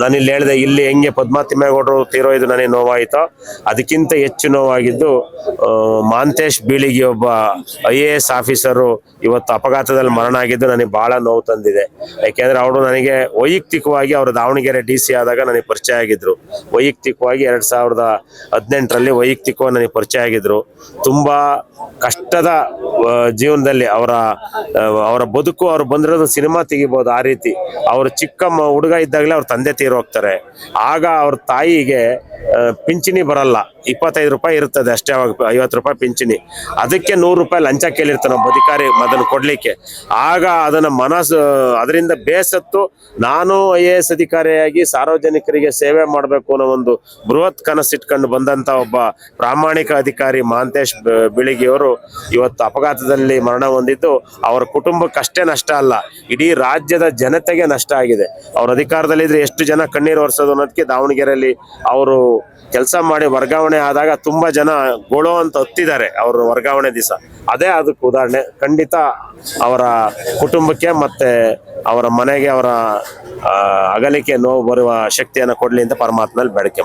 ನಾನು ಇಲ್ಲಿ ಹೇಳಿದೆ, ಇಲ್ಲಿ ಹೆಂಗೆ ಪದ್ಮಾತಿಮೇಗೌಡರು ತೀರೋಯ್ದು ನನಗೆ ನೋವಾಯಿತೋ, ಅದಕ್ಕಿಂತ ಹೆಚ್ಚು ನೋವಾಗಿದ್ದು ಮಾಂತೇಶ್ ಬೀಳಿಗೆ ಒಬ್ಬ ಐ ಎ ಎಸ್ ಆಫೀಸರು ಇವತ್ತು ಅಪಘಾತದಲ್ಲಿ ಮರಣ ಆಗಿದ್ದು ನನಗೆ ಬಹಳ ನೋವು ತಂದಿದೆ. ಯಾಕೆಂದ್ರೆ ಅವರು ನನಗೆ ವೈಯಕ್ತಿಕವಾಗಿ ಅವರು ದಾವಣಗೆರೆ ಡಿ ಸಿ ಆದಾಗ ನನಗೆ ಪರಿಚಯ ಆಗಿದ್ರು. ವೈಯಕ್ತಿಕವಾಗಿ ಎರಡ್ ಸಾವಿರದ ಹದಿನೆಂಟರಲ್ಲಿ ವೈಯಕ್ತಿಕವಾಗಿ ನನಗೆ ಪರಿಚಯ ಆಗಿದ್ರು. ತುಂಬಾ ಕಷ್ಟದ ಜೀವನದಲ್ಲಿ ಅವರ ಅವರ ಬದುಕು, ಅವ್ರು ಬಂದಿರೋದು ಸಿನಿಮಾ ತೆಗಿಬೋದು ಆ ರೀತಿ. ಅವರು ಚಿಕ್ಕ ಹುಡುಗ ಇದ್ದಾಗಲೇ ಅವ್ರ ತಂದೆ ತೀರೋಗ್ತಾರೆ ಆಗ ಅವ್ರ ತಾಯಿಗೆ ಪಿಂಚಣಿ ಬರಲ್ಲ. ಇಪ್ಪತ್ತೈದು ರೂಪಾಯಿ ಇರ್ತದೆ ಅಷ್ಟೇ ಅವಾಗ, ಐವತ್ತು ರೂಪಾಯಿ ಪಿಂಚಣಿ. ಅದಕ್ಕೆ ನೂರು ರೂಪಾಯಿ ಲಂಚ ಕೇಳಿರ್ತಾನೆ ಒಬ್ಬ ಅಧಿಕಾರಿ ಅದನ್ನು ಕೊಡ್ಲಿಕ್ಕೆ. ಆಗ ಅದನ್ನ ಮನಸ್ಸು, ಅದರಿಂದ ಬೇಸತ್ತು ನಾನು ಐ ಎ ಎಸ್ ಅಧಿಕಾರಿಯಾಗಿ ಸಾರ್ವಜನಿಕರಿಗೆ ಸೇವೆ ಮಾಡಬೇಕು ಅನ್ನೋ ಒಂದು ಬೃಹತ್ ಕನಸಿಟ್ಕೊಂಡು ಬಂದಂತ ಒಬ್ಬ ಪ್ರಾಮಾಣಿಕ ಅಧಿಕಾರಿ ಮಾಂತೇಶ್ ಬಿಳಿಗಿಯವರು ಇವತ್ತು ಅಪಘಾತದಲ್ಲಿ ಮರಣ ಹೊಂದಿದ್ದು ಅವರ ಕುಟುಂಬಕ್ಕಷ್ಟೇ ನಷ್ಟ ಅಲ್ಲ, ಇಡೀ ರಾಜ್ಯದ ಜನತೆಗೆ ನಷ್ಟ ಆಗಿದೆ. ಅವ್ರ ಅಧಿಕಾರದಲ್ಲಿದ್ರೆ ಎಷ್ಟು ಜನ ಕಣ್ಣೀರು ಒರೆಸೋದು ಅನ್ನೋದಕ್ಕೆ ದಾವಣಗೆರೆಯಲ್ಲಿ ಅವರು ಕೆಲಸ ಮಾಡಿ ವರ್ಗಾವಣೆ ಆದಾಗ ತುಂಬಾ ಜನ ಗೋಳೋ ಅಂತ ಹೊತ್ತಿದ್ದಾರೆ ಅವರು ವರ್ಗಾವಣೆ ದಿವಸ. ಅದೇ ಅದಕ್ಕೆ ಉದಾಹರಣೆ, ಖಂಡಿತ ಅವರ ಕುಟುಂಬಕ್ಕೆ ಮತ್ತೆ ಅವರ ಮನೆಗೆ ಅವರ ಅಗಲಿಕೆ ನೋವು ಬರುವ ಶಕ್ತಿಯನ್ನು ಕೊಡ್ಲಿ ಅಂತ ಪರಮಾತ್ಮಲ್ಲಿ ಬೇಡಿಕೆ